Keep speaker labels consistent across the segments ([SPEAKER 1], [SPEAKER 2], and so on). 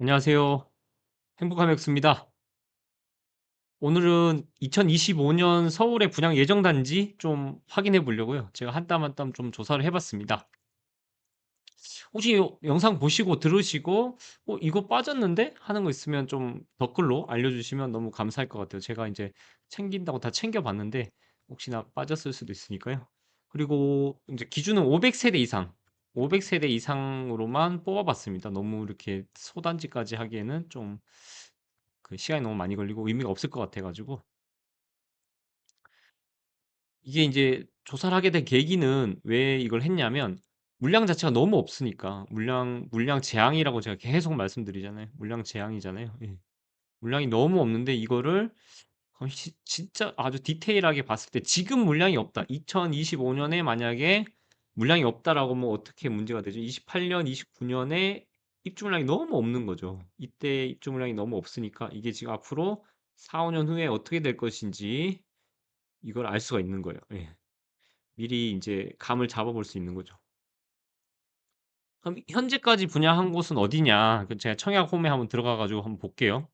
[SPEAKER 1] 안녕하세요. 행복한 백수입니다. 오늘은 2025년 서울의 분양 예정 단지 좀 확인해 보려고요. 제가 한 땀 한 땀 좀 조사를 해 봤습니다. 혹시 요 영상 보시고 들으시고 '어 이거 빠졌는데?' 하는 거 있으면 좀 댓글로 알려주시면 너무 감사할 것 같아요. 제가 인제 챙긴다고 다 챙겨 봤는데 혹시나 빠졌을 수도 있으니까요. 그리고 인제 기준은 500 세대 이상, 500 세대 이상으로만 뽑아 봤습니다. 너무 이렇게 소단지까지 하기에는 좀 그 시간이 너무 많이 걸리고 의미가 없을 것 같아 가지고 이게 인제 조사를 하게 된 계기는 왜 이걸 했냐면 물량 자체가 너무 없으니까. 물량 물량 재앙이라고 제가 계속 말씀드리잖아요. 물량 재앙이잖아요. 예. 물량이 너무 없는데 이거를 어시 진짜 아주 디테일하게 봤을 때 지금 물량이 없다. 2025 년에 만약에 물량이 없다라고 하면 어떻게 문제가 되죠? 28 년, 29 년에 입주 물량이 너무 없는 거죠. 이때 입주 물량이 너무 없으니까 이게 지금 앞으로 4-5년 후에 어떻게 될 것인지 이걸 알 수가 있는 거예요. 예. 미리 인제 감을 잡아 볼 수 있는 거죠. 그럼 현재까지 분양한 곳은 어디냐? 그 제가 청약 홈에 한번 들어가 가지고 한번 볼게요.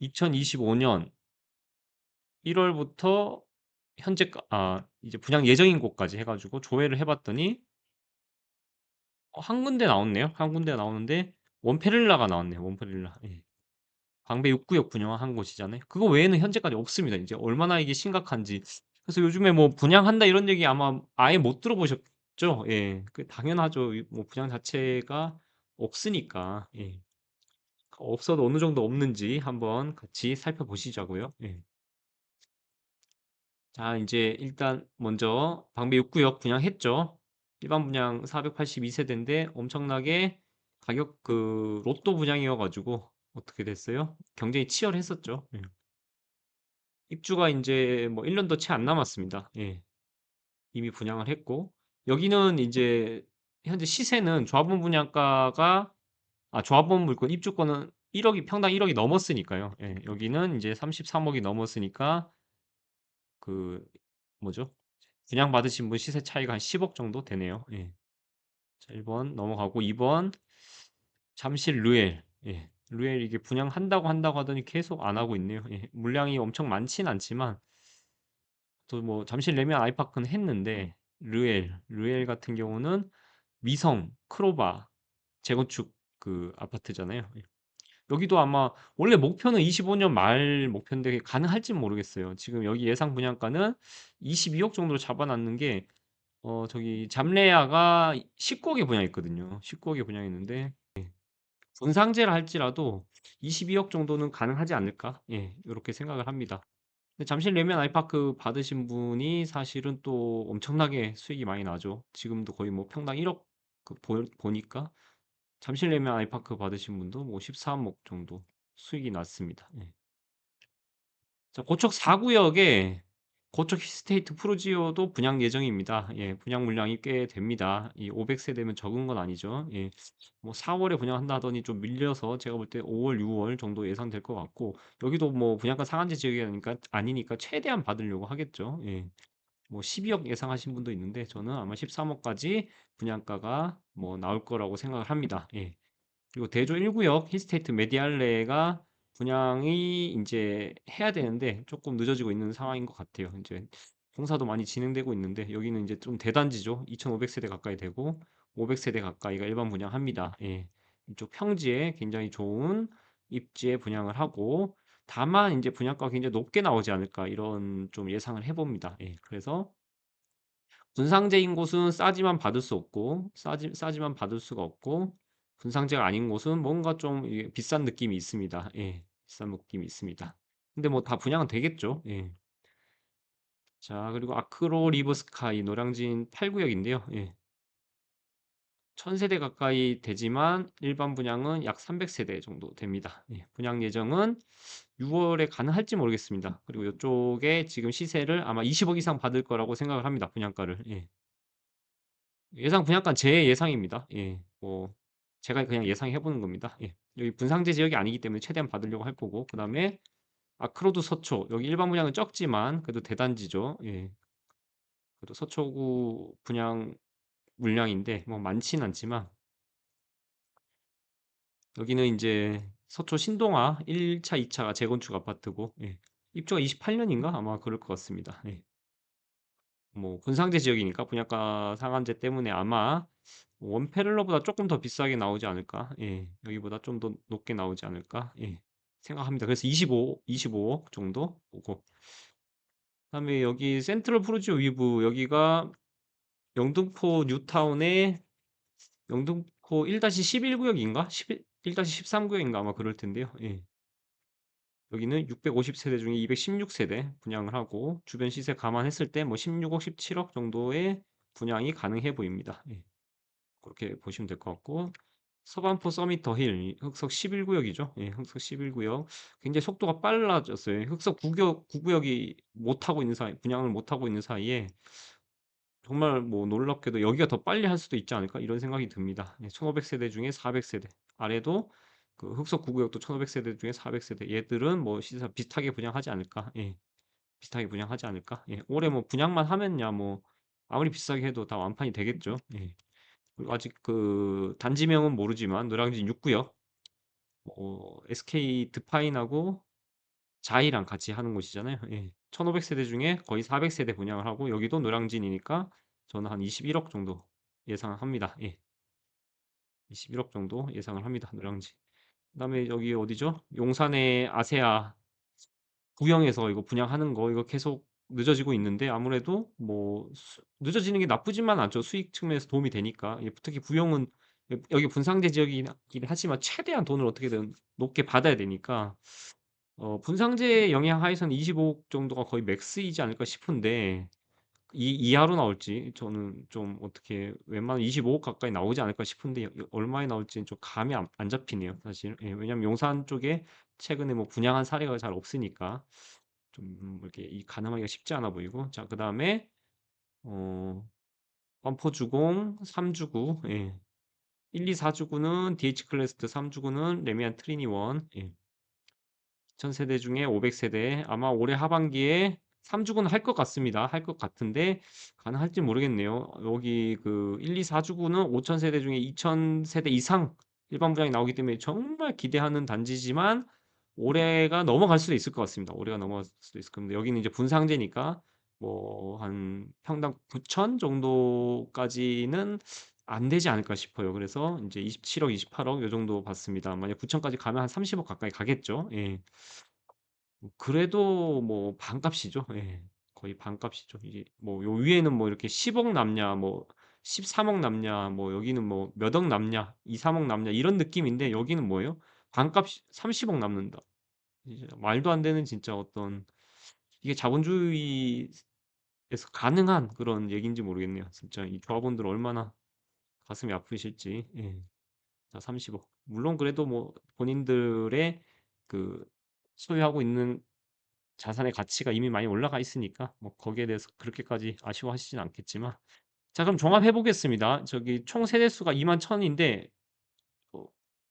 [SPEAKER 1] 2025년 1 월부터 현재까 아 이제 분양 예정인 곳까지 해 가지고 조회를 해 봤더니 어한 군데 나왔네요. 한 군데 나오는데 원페릴라가 나왔네요. 원페릴라. 예. 광배 6 구역 분양한 곳이잖아요. 그거 외에는 현재까지 없습니다. 인제 얼마나 이게 심각한지. 그래서 요즘에 뭐 "분양한다." 이런 얘기 아마 아예 못 들어보셨죠? 예. 그 당연하죠. 이 뭐 분양 자체가 없으니까. 예. 없어도 어느 정도 없는지 한번 같이 살펴보시자고요. 예. 자 인제 일단 먼저 방배 6 구역 분양했죠. 일반 분양 482 세대인데 엄청나게 가격 그 로또 분양이어 가지고 어떻게 됐어요? 경쟁이 치열했었죠. 예. 입주가 인제 뭐 1 년도 채 안 남았습니다. 예. 이미 분양을 했고 여기는 이제 현재 시세는 조합원 분양가가 아 조합원 물건 입주권은 1 억이 평당 1 억이 넘었으니까요. 예. 여기는 인제 33 억이 넘었으니까 그 뭐죠? 분양 받으신 분 시세 차이가 한 10억 정도 되네요. 예. 자 1번 넘어가고 2번 잠실 르엘. 예. 르엘 이게 분양한다고 한다고 하더니 계속 안 하고 있네요. 예. 물량이 엄청 많진 않지만 또 뭐 잠실 레미안 아이파크는 했는데 르엘, 르엘 같은 경우는 미성, 크로바 재건축 그 아파트잖아요. 예. 여기도 아마 원래 목표는 25년 말 목표인데 가능할진 모르겠어요. 지금 여기 예상 분양가는 22억 정도로 잡아 놨는 게 어 저기 잠레아가 19 억에 분양했거든요. 19 억에 분양했는데 분상제를 할지라도 22억 정도는 가능하지 않을까? 예. 요렇게 생각을 합니다. 잠실 레미안 아이파크 받으신 분이 사실은 또 엄청나게 수익이 많이 나죠. 지금도 거의 뭐 평당 1억 그 보 보니까 잠실 레미안 아이파크 받으신 분도 뭐 13억 정도 수익이 났습니다. 예. 자 고척 4 구역에 고척 힐스테이트 프루지오도 분양 예정입니다. 예. 분양 물량이 꽤 됩니다. 이 500 세대면 적은 건 아니죠. 예. 뭐 4 월에 분양한다 하더니 좀 밀려서 제가 볼 때 5 월, 6월 정도 예상될 것 같고 여기도 뭐 분양가 상한제 지역이 아니니까 아니니까 최대한 받으려고 하겠죠. 예. 뭐 12억 예상하신 분도 있는데 저는 아마 13 억까지 분양가가 뭐 나올 거라고 생각을 합니다. 예. 그리고 대조 1 구역 힐스테이트 메디알레가 분양이 인제 해야 되는데 쪼끔 늦어지고 있는 상황인 것 같아요. 인제 공사도 많이 진행되고 있는데 여기는 인제 좀 대단지죠. 2,500 세대 가까이 되고 500 세대 가까이가 일반 분양합니다. 예. 이쪽 평지에 굉장히 좋은 입지에 분양을 하고 다만 인제 '분양가가 굉장히 높게 나오지 않을까.' 이런 좀 예상을 해 봅니다. 예. 그래서 분상제인 곳은 싸지만 받을 수 없고 싸지 싸지만 받을 수가 없고 분상제가 아닌 곳은 뭔가 좀 비싼 느낌이 있습니다. 예. 비싼 느낌이 있습니다. 근데 뭐 다 분양은 되겠죠. 예. 자 그리고 아크로 리브 스카이 노량진 8 구역인데요. 예. 1000 세대 가까이 되지만 일반 분양은 약 300 세대 정도 됩니다. 예. 분양 예정은 6 월에 가능할지 모르겠습니다. 그리고 요쪽에 지금 시세를 아마 20억 이상 받을 거라고 생각을 합니다, 분양가를. 예. 예상 분양가는 제 예상입니다. 예. 뭐 제가 그냥 예상해 보는 겁니다. 예. 여기 분상제 지역이 아니기 때문에 최대한 받으려고 할 거고 그다음에 아크로드 서초 여기 일반 분양은 적지만 그래도 대단지죠. 예. 그래도 서초구 분양 물량인데 뭐 많진 않지만 여기는 인제 서초 신동아 1 차, 2 차가 재건축 아파트고 예. 입주가 28 년인가 아마 그럴 것 같습니다. 예. 뭐 군상제 지역이니까 분양가 상한제 때문에 아마 원패럴러보다 쪼끔 더 비싸게 나오지 않을까. 예. 여기보다 좀 더 높게 나오지 않을까. 예. 생각합니다. 그래서 25 25억 정도 보고 그다음에 여기 센트럴 푸르지오 위브 여기가 영등포 뉴타운의 영등포 1-11 구역인가? 11 1-13 구역인가 아마 그럴 텐데요. 예. 여기는 650 세대 중에 216 세대 분양을 하고 주변 시세 감안했을 때 뭐 16억, 17억 정도의 분양이 가능해 보입니다. 예. 그렇게 보시면 될 것 같고 서반포 서밋 더힐 흑석 11 구역이죠. 예, 흑석 11 구역. 굉장히 속도가 빨라졌어요. 흑석 9 구역 9 구역이 못 하고 있는 사이 분양을 못 하고 있는 사이에 정말 뭐 놀랍게도 '여기가 더 빨리 할 수도 있지 않을까?' 이런 생각이 듭니다. 예1500 세대 중에 400 세대. 아래도 그 흑석 9 구역도 1500 세대 중에 400 세대. 얘들은 뭐 시세 비슷하게 분양하지 않을까? 예. 비슷하게 분양하지 않을까? 예. 올해 뭐 분양만 하면야 뭐 아무리 비싸게 해도 다 완판이 되겠죠. 예. 아직 그 단지명은 모르지만 노량진 6 구역 뭐 SK 드파인하고 자이랑 같이 하는 곳이잖아요. 예. 1500 세대 중에 거의 400 세대 분양을 하고 여기도 노량진이니까 저는 한 21억 정도 예상을 합니다. 예. 21억 정도 예상을 합니다. 노량진. 그다음에 여기 어디죠? 용산의 아세아 구형에서 이거 분양하는 거 이거 계속 늦어지고 있는데 아무래도 뭐 수 늦어지는 게 나쁘지만 않죠. 수익 측면에서 도움이 되니까. 예 특히 구형은 여 여기 분상제 지역이긴 하지만 최대한 돈을 어떻게든 높게 받아야 되니까 어 분상제 영향 하에서는 25억 정도가 거의 맥스이지 않을까 싶은데 이 이하로 나올지 저는 좀 어떻게 웬만하면 25억 가까이 나오지 않을까 싶은데 여 얼마에 나올지는 좀 감이 안 안 잡히네요 사실. 예 왜냐하면 용산 쪽에 최근에 뭐 분양한 사례가 잘 없으니까 좀뭐 이렇게 이 가늠하기가 쉽지 않아 보이고 자 그다음에 어 반포주공 3 주구 예. 1, 2, 4 주구는 DH 클래스트 3 주구는 레미안 트리니 원 예. 2,000 세대 중에 500 세대 아마 올해 하반기에 3 주구는 할것 같습니다. 할 것 같은데 가능할지 모르겠네요. 여기 그 1, 2, 4 주구는 5,000 세대 중에 2,000 세대 이상 일반 분양이 나오기 때문에 정말 기대하는 단지지만 올해가 넘어갈 수도 있을 것 같습니다. 올해가 넘어갈 수도 있을 겁니다. 여기는 이제 분상제니까 뭐 한 평당 9,000 정도까지는 안 되지 않을까 싶어요. 그래서 인제 27 억, 28 억 요 정도 봤습니다. 만약 9,000 까지 가면 한 30 억 가까이 가겠죠. 예. 뭐 그래도 뭐 반값이죠. 예. 거의 반값이죠. 이게 뭐 요 위에는 뭐 이렇게 10 억 남냐 뭐 13 억 남냐 뭐 여기는 뭐 몇 억 남냐 2-3 억 남냐 이런 느낌인데 여기는 뭐예요? 반값 30 억 남는다. 이제 말도 안 되는 진짜 어떤 이게 자본주의에서 가능한 그런 얘기인지 모르겠네요. 진짜 이 조합원들 얼마나 가슴이 아프실지. 예. 자 30억. 물론 그래도 뭐 본인들의 그 소유하고 있는 자산의 가치가 이미 많이 올라가 있으니까 뭐 거기에 대해서 그렇게까지 아쉬워하시진 않겠지만 자 그럼 종합해 보겠습니다. 저기 총 세대 수가 21,000 인데 어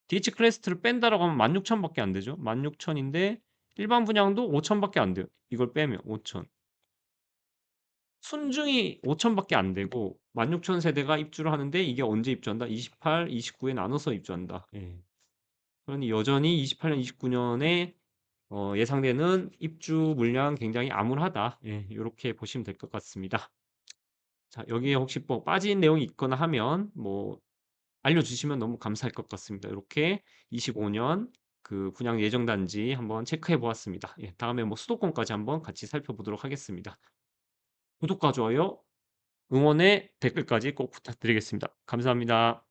[SPEAKER 1] DH 클래스트를 뺀다라고 하면 16,000 밖에 안 되죠. 16,000 인데 일반 분양도 5,000 밖에 안 돼요. 이걸 빼면 5,000. 순증이 5,000 밖에 안 되고 16,000 세대가 입주를 하는데 이게 언제 입주한다? 28, 29에 나눠서 입주한다. 예. 그러니 여전히 28년, 29년에 어 예상되는 입주 물량 굉장히 암울하다. 예. 요렇게 보시면 될 것 같습니다. 자 여기에 혹시 뭐 빠진 내용이 있거나 하면 뭐 알려주시면 너무 감사할 것 같습니다. 요렇게 25년 그 분양 예정 단지 한번 체크해 보았습니다. 예. 다음에 뭐 수도권까지 한번 같이 살펴보도록 하겠습니다. 구독과 좋아요, 응원의 댓글까지 꼭 부탁드리겠습니다. 감사합니다.